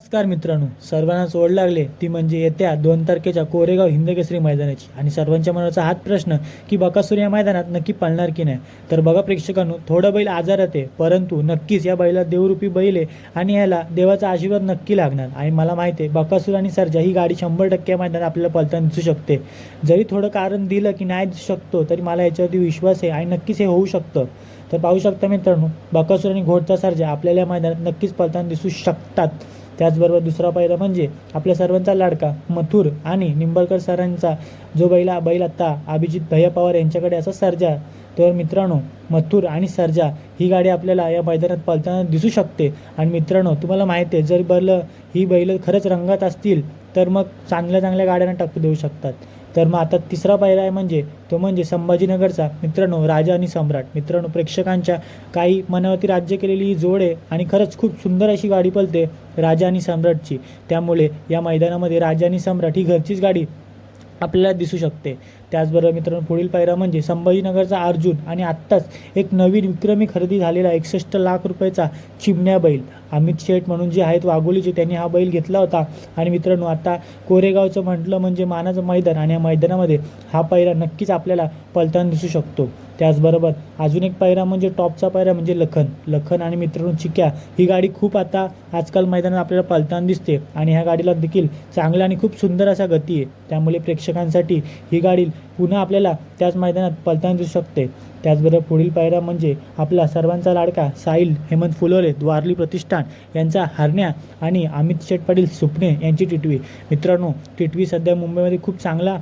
नमस्कार मित्रांनो सर्वांनाच ओढ लागले ती म्हणजे येत्या दोन तारखेच्या कोरेगाव हिंदकेसरी मैदानाची. आणि सर्वांच्या मनाचा हाच प्रश्न की बकासूर या मैदानात नक्की पळणार की नाही? तर बघा प्रेक्षकांनो थोडं बैल आजारात आहे परंतु नक्कीच या बैला देवरूपी बैल आहे आणि याला देवाचा आशीर्वाद नक्की लागणार. आणि मला माहिती आहे बकासूर आणि सरजा ही गाडी शंभर टक्के मैदान मैदानात आपल्याला पळताना दिसू शकते. जरी थोडं कारण दिलं की नाही दिसू शकतो तरी मला याच्यावरती विश्वास आहे आणि नक्कीच हे होऊ शकतं. तर पाहू शकता मित्रांनो बकासूर आणि घोडचा सरजा आपल्याला या मैदानात नक्कीच पळताना दिसू शकतात. त्याचबरोबर दुसरा पहिला म्हणजे आपल्या सर्वांचा लाडका मथुर आणि निंबळकर सरांचा जो बैला बैल आत्ता अभिजित भैया पवार यांच्याकडे असा सर्जा तर मित्रांनो मथुर आणि सर्जा ही गाडी आपल्याला या मैदानात पळताना दिसू शकते. आणि मित्रांनो तुम्हाला माहिती आहे जर बैल ही बैल खरंच रंगात असतील तर मग चांगल्या चांगल्या गाड्यांना टक्कर देऊ शकतात. तर मग आता तिसरा पायरा आहे म्हणजे तो म्हणजे संभाजीनगरचा. मित्रांनो राजा आणि सम्राट. मित्रांनो प्रेक्षकांच्या काही मनावरती राज्य केलेली ही जोड आहे आणि खरंच खूप सुंदर अशी गाडी पलते राजा आणि सम्राटची. त्यामुळे या मैदानामध्ये राजा आणि सम्राट ही घरचीच गाडी आपल्याला दिसू शकते. त्याचबरोबर मित्रांनो पुढील पायरा म्हणजे संभाजीनगरचा अर्जुन आणि आत्ताच एक नवीन विक्रमी खरेदी झालेला एकसष्ट लाख रुपयाचा चिमण्या बैल. अमित शेठ म्हणून जे आहेत वाघोलीचे त्यांनी हा बैल घेतला होता. आणि मित्रांनो आता कोरेगावचं म्हटलं म्हणजे मानाचं मैदान आणि या मैदानामध्ये हा पायरा नक्कीच आपल्याला पलताना दिसू शकतो. त्याचबरोबर अजून एक पायरा म्हणजे टॉपचा पायरा म्हणजे लखन. लखन आणि मित्रांनो चिक्या ही गाडी खूप आता आजकाल मैदानात आपल्याला पलताना दिसते. आणि ह्या गाडीला देखील चांगला आणि खूप सुंदर असा गती आहे. त्यामुळे प्रेक्षकांसाठी ही गाडी पुन्हा आपल्याला त्याच मैदानात पलताना दिसू शकते. त्याचबरोबर पुढील पायरा म्हणजे आपला सर्वांचा लाडका साहिल हेमंत फुलोरे द्वारली प्रतिष्ठान यांचा हरण्या आणि अमित शेठ पाटील सुपणे यांची टिटवी. मित्रांनो टिटवी सध्या मुंबईमध्ये खूप चांगला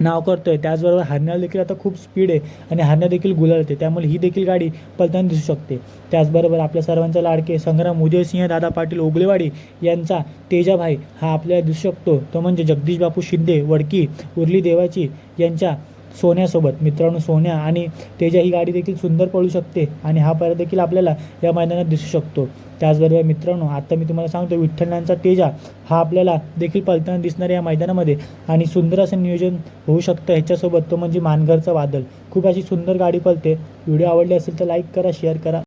नाव करतो आहे त्याचबरोबर हरण्याला देखील आता खूप स्पीड आहे आणि हरण्या देखील गुलालते. त्यामुळे ही देखील गाडी पलताना दिसू शकते. त्याचबरोबर आपल्या सर्वांचा लाडके संग्राम उदयसिंह दादा पाटील ओगलेवाडी यांचा तेजाभाई हा आपल्याला दिसू शकतो. तो म्हणजे जगदीश बापू शिंदे वडकी उर्ली देवाची यांच्या सोन्यासोबत मित्रांनो सोन्या आणि तेजा ही गाडी देखील सुंदर पळू शकते आणि हा पायरा देखील आपल्याला या मैदानात दिसू शकतो. त्याचबरोबर मित्रांनो आता मी तुम्हाला सांगतो विठ्ठलांचा तेजा हा आपल्याला देखील पलताना दिसणार या मैदानामध्ये आणि सुंदर असं नियोजन होऊ शकतं ह्याच्यासोबत. तो म्हणजे मानघरचा वादळ. खूप अशी सुंदर गाडी पळते. व्हिडिओ आवडली असेल तर लाईक करा शेअर करा.